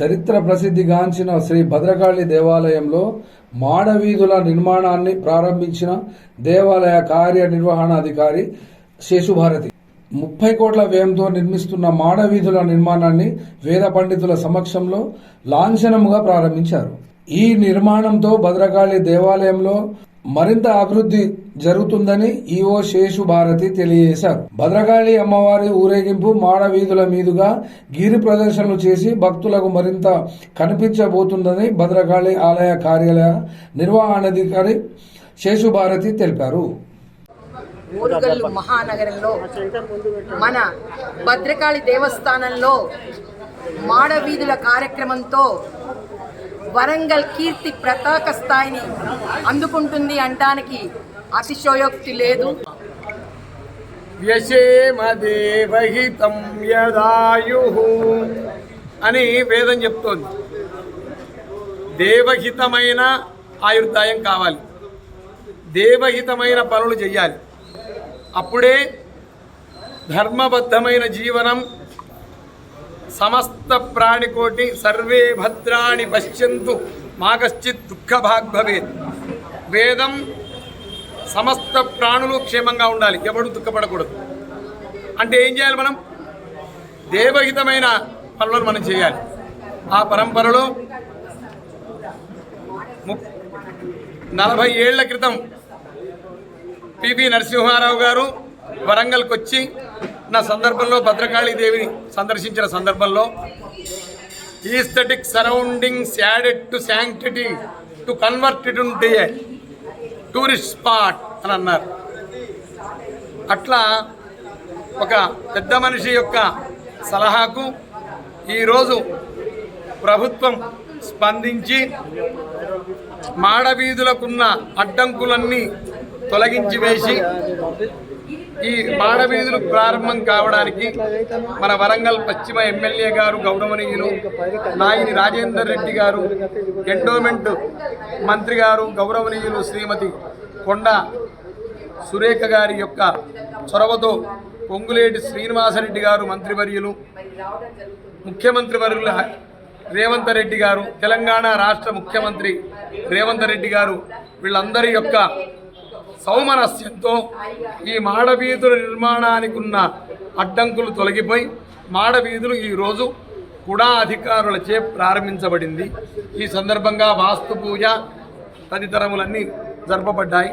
చరిత్ర ప్రసిద్ధిగాంచిన శ్రీ భద్రకాళి దేవాలయంలో మాడవీధుల నిర్మాణాన్ని ప్రారంభించిన దేవాలయ కార్యనిర్వహణాధికారి శేషుభారతి. ముప్పై కోట్ల వ్యయంతో నిర్మిస్తున్న మాడవీధుల నిర్మాణాన్ని వేద పండితుల సమక్షంలో లాంఛనముగా ప్రారంభించారు. ఈ నిర్మాణంతో భద్రకాళి దేవాలయంలో మరింత అభివృద్ధి జరుగుతుందని ఈఓ శేషు భారతి తెలియజేశారు. భద్రకాళి అమ్మవారి ఊరేగింపు మాడ వీధుల మీదుగా గిరి ప్రదర్శనలు చేసి భక్తులకు మరింత కనిపించబోతుందని భద్రకాళి ఆలయ కార్యాలయ నిర్వహణాధికారి శేషు భారతి తెలిపారు. మహానగరంలో మన భద్రకాళి దేవస్థానంలో మాడవీధుల కార్యక్రమంతో వరంగల్ కీర్తి ప్రతాక స్థాయిని అందుకుంటుంది అంటానికి అతిశయోక్తి లేదు. వ్యశేమదేవహితం యదాయు అని వేదం చెప్తోంది. దేవహితమైన ఆయుర్దాయం కావాలి. దేవహితమైన పనులు చేయాలి అప్పుడే ధర్మబద్ధమైన జీవనం సమస్త ప్రాణికోటి సర్వే భద్రాణి పశ్యంతు. మాకశ్చిత్ దుఃఖభాగ్ భవేత్ వేదం సమస్త ప్రాణులు క్షేమంగా ఉండాలి. ఎవడు దుఃఖపడకూడదు. అంటే ఏం చేయాలి మనం? దేవహితమైన పనులను మనం చేయాలి. ఆ పరంపరలో నలభై ఏళ్ళ క్రితం పివి నరసింహారావు గారు వరంగల్కి వచ్చి నా సందర్భంలో భద్రకాళీదేవిని సందర్శించిన సందర్భంలో aesthetic surrounding added to sanctity to convert it ఉంటే టూరిస్ట్ స్పాట్ అని అన్నారు. అట్లా ఒక పెద్ద మనిషి యొక్క సలహాకు ఈరోజు ప్రభుత్వం స్పందించి మాడవీధులకున్న అడ్డంకులన్నీ తొలగించి వేసి ఈ మాడవీధులు ప్రారంభం కావడానికి మన వరంగల్ పశ్చిమ ఎమ్మెల్యే గారు గౌరవనీయులు నాయని రాజేందర్ రెడ్డి గారు ఎండోమెంట్ మంత్రి గారు గౌరవనీయులు శ్రీమతి కొండ సురేఖ గారి యొక్క చొరవతో పొంగులేటి శ్రీనివాసరెడ్డి గారు మంత్రివర్యులు ముఖ్యమంత్రి వర్యులు రేవంత్ రెడ్డి గారు తెలంగాణ రాష్ట్ర ముఖ్యమంత్రి రేవంత్ రెడ్డి గారు వీళ్ళందరి యొక్క సౌమనస్యంతో ఈ మాడవీధుల నిర్మాణానికి ఉన్న అడ్డంకులు తొలగిపోయి మాడవీధులు ఈరోజు కూడా అధికారులచే ప్రారంభించబడింది. ఈ సందర్భంగా వాస్తు పూజ తదితరములన్నీ జరపబడ్డాయి.